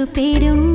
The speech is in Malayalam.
താലത്തിനൊരു പേരുണ്ട്